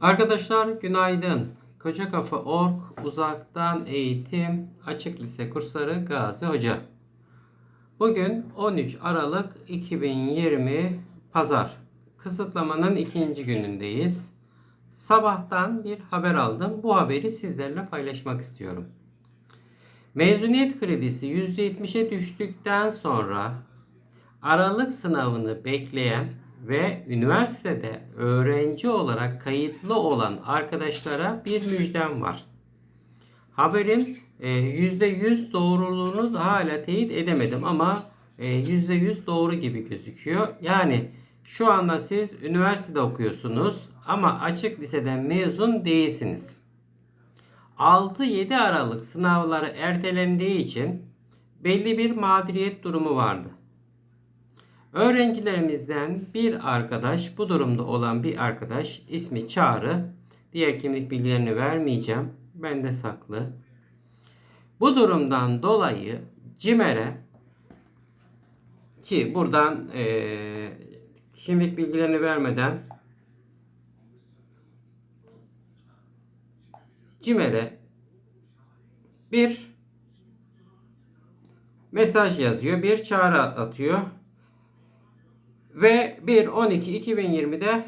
Arkadaşlar günaydın. Koca Kafa Ork Uzaktan Eğitim Açık Lise Kursları Gazi Hoca. Bugün 13 Aralık 2020 Pazar. Kısıtlamanın ikinci günündeyiz. Sabahtan bir haber aldım. Bu haberi sizlerle paylaşmak istiyorum. Mezuniyet kredisi %70'e düştükten sonra Aralık sınavını bekleyen ve üniversitede öğrenci olarak kayıtlı olan arkadaşlara bir müjdem var. Haberin e, %100 doğruluğunu da hala teyit edemedim ama e, %100 doğru gibi gözüküyor. Yani şu anda siz üniversitede okuyorsunuz ama açık liseden mezun değilsiniz. 6-7 Aralık sınavları ertelendiği için belli bir mağduriyet durumu vardı. Öğrencilerimizden bir arkadaş, bu durumda olan bir arkadaş, ismi Çağrı, diğer kimlik bilgilerini vermeyeceğim, bende saklı. Bu durumdan dolayı CİMER'e ki buradan eee, kimlik bilgilerini vermeden CİMER'e bir mesaj yazıyor, bir çağrı atıyor. Ve 1-12-2020'de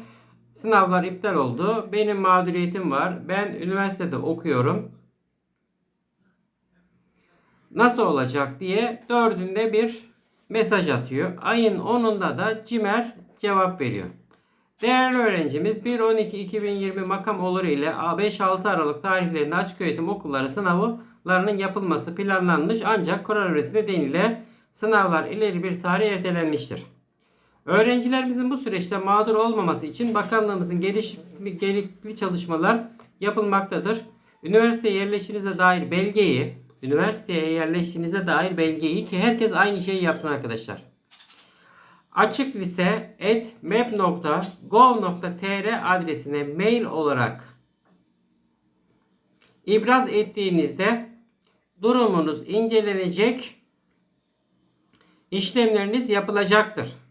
sınavlar iptal oldu. Benim mağduriyetim var. Ben üniversitede okuyorum. Nasıl olacak diye dördünde bir mesaj atıyor. Ayın 10'unda da CİMER cevap veriyor. Değerli öğrencimiz 1-12-2020 makam olur ile 5-6 Aralık tarihlerinde açık öğretim okulları sınavlarının yapılması planlanmış ancak koronavirüs nedeniyle sınavlar ileri bir tarih ertelenmiştir. Öğrencilerimizin bu süreçte mağdur olmaması için bakanlığımızın geliş, gerekli çalışmalar yapılmaktadır. Üniversiteye yerleşinize dair belgeyi, üniversiteye yerleştiğinize dair belgeyi ki herkes aynı şeyi yapsın arkadaşlar. Açık lise et map.gov.tr adresine mail olarak ibraz ettiğinizde durumunuz incelenecek, işlemleriniz yapılacaktır.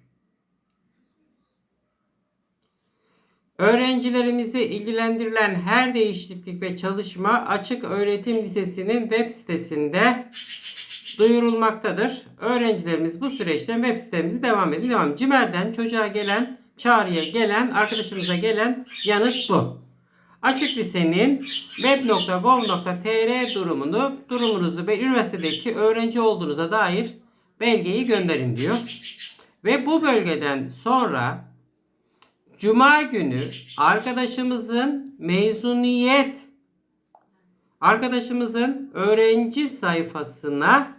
Öğrencilerimizi ilgilendirilen her değişiklik ve çalışma Açık Öğretim Lisesi'nin web sitesinde duyurulmaktadır. Öğrencilerimiz bu süreçte web sitemizi devam ediyor. Devam. Cimer'den çocuğa gelen, çağrıya gelen, arkadaşımıza gelen yanıt bu. Açık Lise'nin web.gov.tr durumunu, durumunuzu ve üniversitedeki öğrenci olduğunuza dair belgeyi gönderin diyor. Ve bu bölgeden sonra Cuma günü arkadaşımızın mezuniyet arkadaşımızın öğrenci sayfasına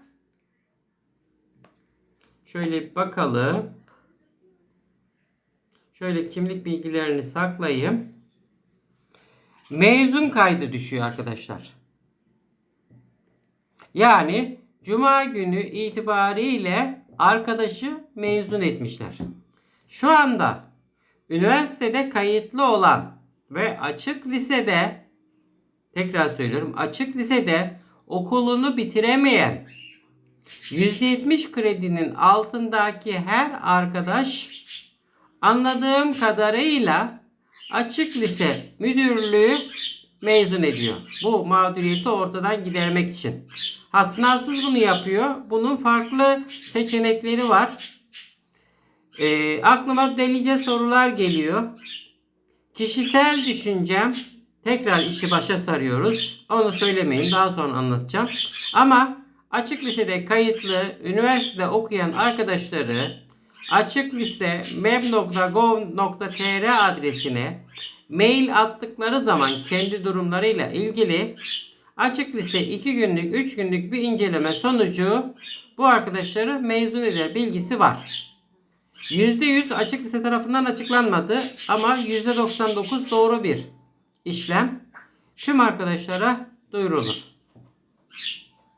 şöyle bir bakalım. Şöyle kimlik bilgilerini saklayayım. Mezun kaydı düşüyor arkadaşlar. Yani cuma günü itibariyle arkadaşı mezun etmişler. Şu anda üniversitede kayıtlı olan ve açık lisede tekrar söylüyorum açık lisede okulunu bitiremeyen 170 kredinin altındaki her arkadaş anladığım kadarıyla açık lise müdürlüğü mezun ediyor. Bu mağduriyeti ortadan gidermek için. Ha sınavsız bunu yapıyor. Bunun farklı seçenekleri var. E, aklıma delice sorular geliyor. Kişisel düşüncem tekrar işi başa sarıyoruz. Onu söylemeyin daha sonra anlatacağım. Ama açık lisede kayıtlı üniversitede okuyan arkadaşları açık lise meb.gov.tr adresine mail attıkları zaman kendi durumlarıyla ilgili açık lise 2 günlük 3 günlük bir inceleme sonucu bu arkadaşları mezun eder bilgisi var. %100 açık lise tarafından açıklanmadı ama %99 doğru bir işlem. Tüm arkadaşlara duyurulur.